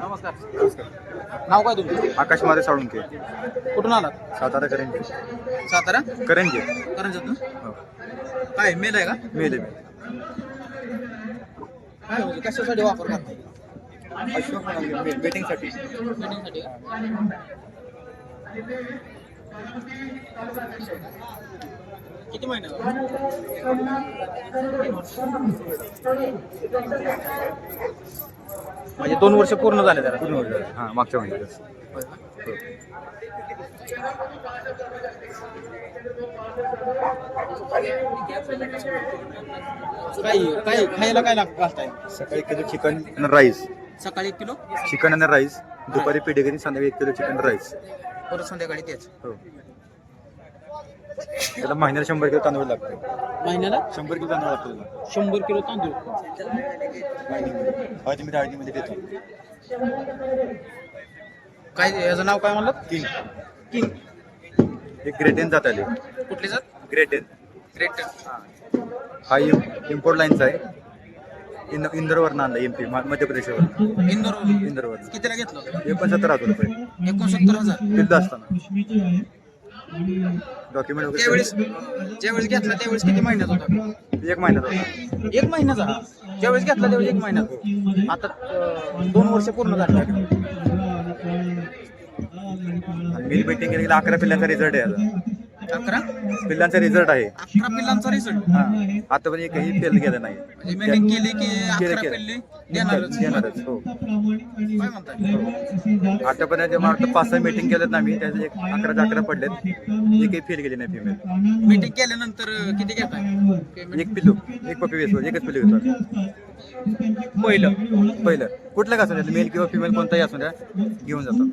नमस्कार. नाव काय तुमचं? आकाश मारे साळुंके. कुठून आलात? सातारा करंजे. सातारा? करंजे. करंजातून? हो. काय मेल आहे का? मेले काय म्हणजे कशासाठी वापर करता मी बेटिंगसाठी Training साठी का? किती महिने म्हणजे दोन वर्ष पूर्ण झाले त्याला? पूर्ण होईल हां मागच्या महिन्यात. होय का? काय काय खायला काय लागतं घालताय? सकाळी एक किलो चिकन आणि राईस सकाळी एक किलो? चिकन आणि राईस दुपारी पेढेकरी संध्याकाळी एक किलो चिकन राईस परत संध्याकाळी तेच. हो. त्याला महिन्याला शंभर किलो तांदूळ लागतो. महिन्याला? शंभर किलो तांदूळ लागतो त्याला. शंभर किलो तांदूळ. हळदीमध्ये हळदीमध्ये देतो. काय याचं नाव काय म्हणलं? तीन किंग. एक ग्रेटेन जात आले. कुठली जात? ग्रेटेन. ग्रेट हा इम्पोर्ट लाईनचा आहे. इंद इंदोरवरनं आणला एम पी मध्य प्रदेशवर इंदोर इंदोरवर कितीला घेतलं? एकोणसत्तर हजार रुपये. एकोणसत्तर हजार? फिल्ड असताना. डॉक्युमेंट वगैरे त्यावेळेस ज्यावेळेस घेतला त्यावेळेस किती महिन्यात होता? एक महिन्यात होता. एक महिन्याचा? ज्यावेळेस घेतला त्यावेळेस एक महिन्यात आता अं, दोन वर्ष पूर्ण झाले. मिल बेटिंग केली अकरा पिल्लांचा रिझल्ट आहे आता. अकरा. पिल्लांचा रिझल्ट आहे. अकरा पिल्लांचा रिझल्ट हा. आता पण एकही फेल गेलं नाही. म्हणजे केली की केलं, अकरा केलं. पिल्ली देणारच. देणारच हो. काय म्हणताय? आतापर्यंत जेव्हा वाटतं पाच सहा मीटिंग केलेत ना आम्ही त्याचे एक अकराच्या अकरा पडलेत. एकही फेल गेली नाही फिमेल मीटिंग केल्यानंतर किती घेताय? पेमेंट एक पिल्लू. एक पपी वेचतो एकच पिल्लू घेतो पहिलं. पहिलं. कुठलं का असू द्या मेल किंवा फिमेल कोणताही असू द्या घेऊन जातो.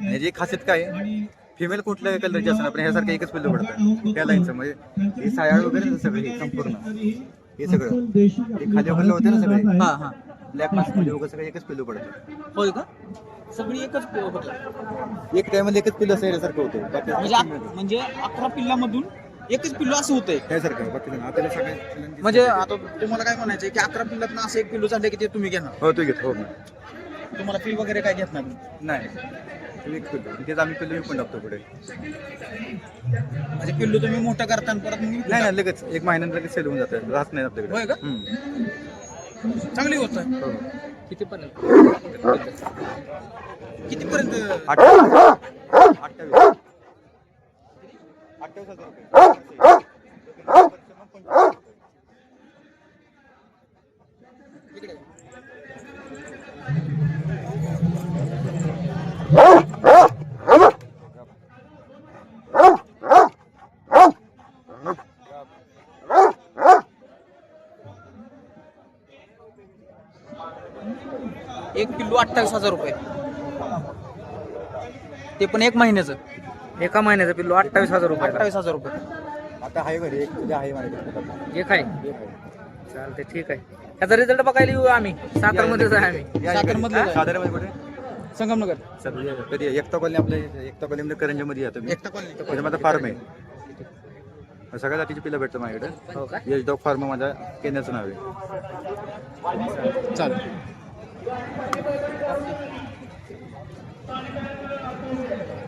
आणि जी खासियत काय आहे फिमेल कुठल्या कलरची असणार पण ह्यासारखं एकच पिल्लू पडतं. त्या लाईनचं म्हणजे हे सायाळ वगैरे सगळे हे संपूर्ण. हे सगळं. हे खाली वगैरे होते ना सगळे? हा हा. ब्लॅक मास्कमध्ये वगैरे सगळं एकच पिल्लू पडतं. होय का? सगळी एकच होत. एक टायमध्ये एकच पिल्लू असल्यासारखं होतं. बाकी म्हणजे म्हणजे अकरा पिल्लामधून एकच पिल्लू असं होतंय. त्यासारखं बाकी नाही. सगळे म्हणजे आता तुम्हाला काय म्हणायचं की अकरा पिल्लात असं एक पिल्लू चाललंय की ते तुम्ही घेणार? हो तू घेत. हो तुम्हाला फी वगैरे काय घेत नाही? नाही. तेच आम्ही पिल्लू पण टाकतो पुढे. म्हणजे पिल्लू तुम्ही मोठं करता आणि परत मग नाही नाही लगेच. एक महिन्यात लगेच सेल होऊन जातं. राहत नाही आपल्याकडे. होय का? हम्म. चांगली होत हो. किती पर्यंत किती पर्यंत अठ्ठावीस. अठ्ठावीस अठ्ठावीस हजार रुपये. एक पिल्लू अठ्ठावीस हजार रुपये. ते पण एक महिन्याचं. एका महिन्याचा पिल्लू अठ्ठावीस हजार रुपये. अठ्ठावीस हजार रुपये. आता आहे घरी एक तुझ्या आहे माझ्याकडे एक आहे? एक आहे. चालते ठीक आहे. त्याचा रिझल्ट बघायला येऊ आम्ही. सातारमध्येच आहे आम्ही. या इकडे. सातारमधलं आहे. साताऱ्यामध्ये कुठे? संगमनगर. सर या. कधी या. एकता कॉलनी आपल्या एकता कॉलनीमध्ये करंजीमध्ये येतो मी एकटा कॉलनी. त्याच्या माझा फार्म आहे. सगळ्या जातीची पिलं भेटतं माझ्याकडे. हो का? यश डॉग फार्म माझ्या केंद्राचं नाव आहे. चालेल. Thank you.